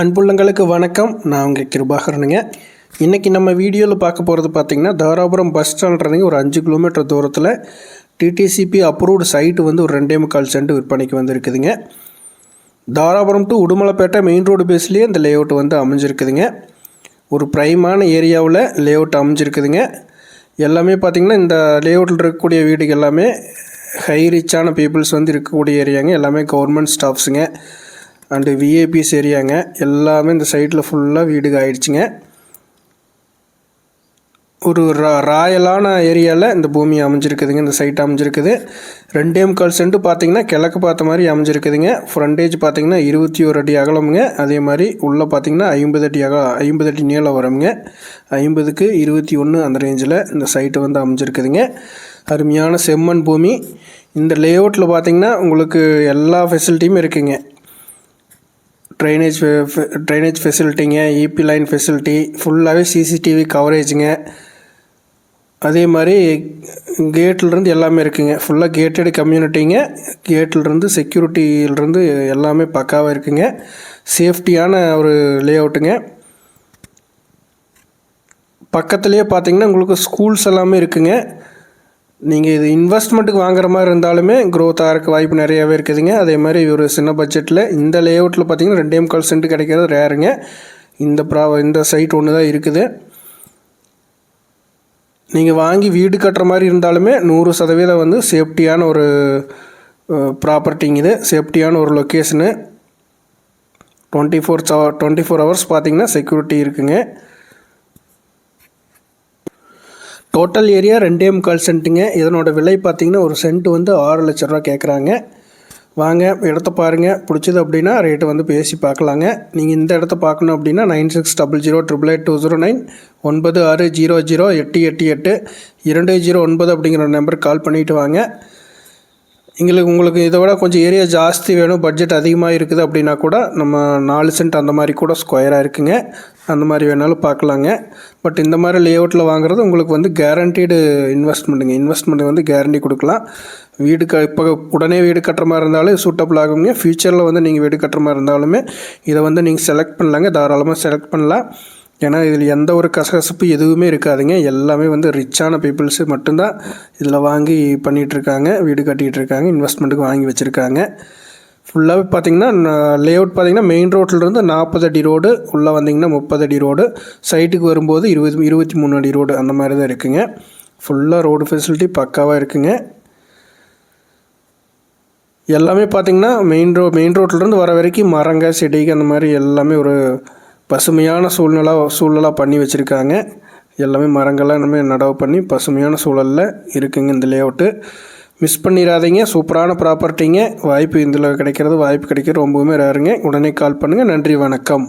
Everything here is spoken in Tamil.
அன்புள்ளங்களுக்கு வணக்கம். நான் உங்கள் கிருபாகரனுங்க. இன்றைக்கி நம்ம வீடியோவில் பார்க்க போகிறது பார்த்திங்கன்னா தாராபுரம் பஸ் ஸ்டாண்ட்றதுங்க ஒரு அஞ்சு கிலோமீட்டர் தூரத்தில் டிடிசிபி அப்ரூவ்டு சைட்டு வந்து ஒரு ரெண்டே முக்கால் சென்ட் விற்பனைக்கு வந்திருக்குதுங்க. Dharapuram to Udumalaipettai main road பேஸ்லேயே இந்த லேஅவுட் வந்து அமைஞ்சிருக்குதுங்க. ஒரு ப்ரைமான ஏரியாவில் லேஅவுட் அமைஞ்சிருக்குதுங்க. எல்லாமே பார்த்திங்கன்னா இந்த லேஅவுட்டில் இருக்கக்கூடிய வீடுகள் எல்லாமே ஹை ரிச்சான பீப்புள்ஸ் வந்து இருக்கக்கூடிய ஏரியாங்க எல்லாமே கவர்மெண்ட் ஸ்டாஃப்ஸுங்க அண்டு விஏபிஸ் ஏரியாங்க எல்லாமே இந்த சைட்டில் ஃபுல்லாக வீடுகள் ஆயிடுச்சுங்க. ஒரு ரா ராயலான ஏரியாவில் இந்த பூமி அமைஞ்சிருக்குதுங்க. இந்த சைட் அமைஞ்சிருக்குது. ரெண்டே முக்கால் சென்ட் பார்த்தீங்கன்னா கிழக்கு பார்த்த மாதிரி அமைஞ்சிருக்குதுங்க. ஃப்ரண்டேஜ் பார்த்தீங்கன்னா இருபத்தி ஒரு அடி அகலமுங்க. அதே மாதிரி உள்ளே பார்த்தீங்கன்னா ஐம்பது அடி அக ஐம்பது அடி நீளம் வருங்க ஐம்பதுக்கு இருபத்தி ஒன்று அந்த ரேஞ்சில் இந்த சைட்டு வந்து அமைஞ்சிருக்குதுங்க. அருமையான செம்மண் பூமி. இந்த லேஅவுட்டில் பார்த்தீங்கன்னா உங்களுக்கு எல்லா ஃபெசிலிட்டியுமே இருக்குதுங்க ட்ரைனேஜ் ட்ரைனேஜ் ஃபெசிலிட்டிங்க இபி லைன் ஃபெசிலிட்டி ஃபுல்லாகவே சிசிடிவி கவரேஜுங்க அதே மாதிரி கேட்லேருந்து எல்லாமே இருக்குங்க. ஃபுல்லாக கேட்டட் கம்யூனிட்டிங்க கேட்லேருந்து செக்யூரிட்டியிலேருந்து எல்லாமே பக்காவாக இருக்குங்க. சேஃப்டியான ஒரு லே அவுட்டுங்க பக்கத்துலேயே பார்த்தீங்கன்னா உங்களுக்கு ஸ்கூல்ஸ் எல்லாமே இருக்குங்க. நீங்கள் இது இன்வெஸ்ட்மெண்ட்டுக்கு வாங்குற மாதிரி இருந்தாலுமே க்ரோத் ஆகிறக்கு வாய்ப்பு நிறையாவே இருக்குதுங்க. அதே மாதிரி ஒரு சின்ன பட்ஜெட்டில் இந்த லே அவுட்டில் பார்த்தீங்கன்னா ரெண்டே முக்கால் சென்ட் கிடைக்கிறது ரேருங்க இந்த ப்ரா இந்த சைட் ஒன்று தான் இருக்குது. நீங்கள் வாங்கி வீடு கட்டுற மாதிரி இருந்தாலுமே நூறு சதவீதம் வந்து சேஃப்டியான ஒரு ப்ராப்பர்ட்டிங்க இது. சேஃப்டியான ஒரு location twenty four twenty four hours பார்த்தீங்கன்னா செக்யூரிட்டி இருக்குங்க. டோட்டல் ஏரியா ரெண்டே முக்கால் சென்ட்டுங்க இதனோட விலை பார்த்திங்கன்னா ஒரு சென்ட் வந்து ஆறு லட்ச ரூபா கேட்குறாங்க வாங்க இடத்த பாருங்கள் பிடிச்சது அப்படின்னா ரேட்டு வந்து பேசி பார்க்கலாங்க. நீங்கள் இந்த இடத்த பார்க்கணும் அப்படின்னா nine six double zero triple eight two zero nine ஒன்பது ஆறு ஜீரோ ஜீரோ எட்டு எட்டு எட்டு இரண்டு ஜீரோ ஒன்பது அப்படிங்கிற நம்பருக்கு கால் பண்ணிவிட்டு வாங்க. எங்களுக்கு உங்களுக்கு இதை விட கொஞ்சம் ஏரியா ஜாஸ்தி வேணும் பட்ஜெட் அதிகமாக இருக்குது அப்படின்னா கூட நம்ம நாலு சென்ட் அந்த மாதிரி கூட ஸ்கொயராக இருக்குங்க. அந்த மாதிரி வேணாலும் பார்க்கலாங்க. பட் இந்த மாதிரி லேஅவுட்டில் வாங்குறது உங்களுக்கு வந்து கேரண்டீடு இன்வெஸ்ட்மெண்ட்டுங்க இன்வெஸ்ட்மெண்ட் வந்து கேரண்டி கொடுக்கலாம். வீடு க இப்போ உடனே வீடு கட்டுற மாதிரி இருந்தாலும் சூட்டபிள் ஆகுங்க. ஃப்யூச்சரில் வந்து நீங்கள் வீடு கட்டுற மாதிரி இருந்தாலுமே இதை வந்து நீங்கள் செலக்ட் பண்ணலாங்க. தாராளமாக செலக்ட் பண்ணலாம். ஏன்னா இதில் எந்த ஒரு கசகசப்பு எதுவுமே இருக்காதுங்க. எல்லாமே வந்து ரிச்சான பீப்புள்ஸு மட்டும்தான் இதில் வாங்கி பண்ணிகிட்ருக்காங்க வீடு கட்டிகிட்டு இருக்காங்க இன்வெஸ்ட்மெண்ட்டுக்கு வாங்கி வச்சுருக்காங்க. ஃபுல்லாகவே பார்த்தீங்கன்னா லேஅவுட் பார்த்தீங்கன்னா மெயின் ரோட்லேருந்து நாற்பது அடி ரோடு உள்ளே வந்தீங்கன்னா முப்பது அடி ரோடு சைட்டுக்கு வரும்போது இருபது இருபத்தி மூணு அடி ரோடு அந்த மாதிரி தான் இருக்குங்க. ஃபுல்லாக ரோடு ஃபெசிலிட்டி பக்காவாக இருக்குங்க. எல்லாமே பார்த்திங்கன்னா மெயின் ரோ மெயின் ரோட்லேருந்து வர வரைக்கும் மரங்க செடிக்கு அந்த மாதிரி எல்லாமே ஒரு பசுமையான சூழ்நிலை சூழலாக பண்ணி வச்சுருக்காங்க. எல்லாமே மரங்கள்லாம் எல்லாமே நடவு பண்ணி பசுமையான சூழலில் இருக்குங்க இந்த லேஅவுட்டு மிஸ் பண்ணிடாதீங்க சூப்பரான ப்ராப்பர்ட்டிங்க வாய்ப்பு இதில் கிடைக்கிறது வாய்ப்பு கிடைக்கிறது ரொம்பவுமே ரேருங்க உடனே கால் பண்ணுங்கள் நன்றி வணக்கம்.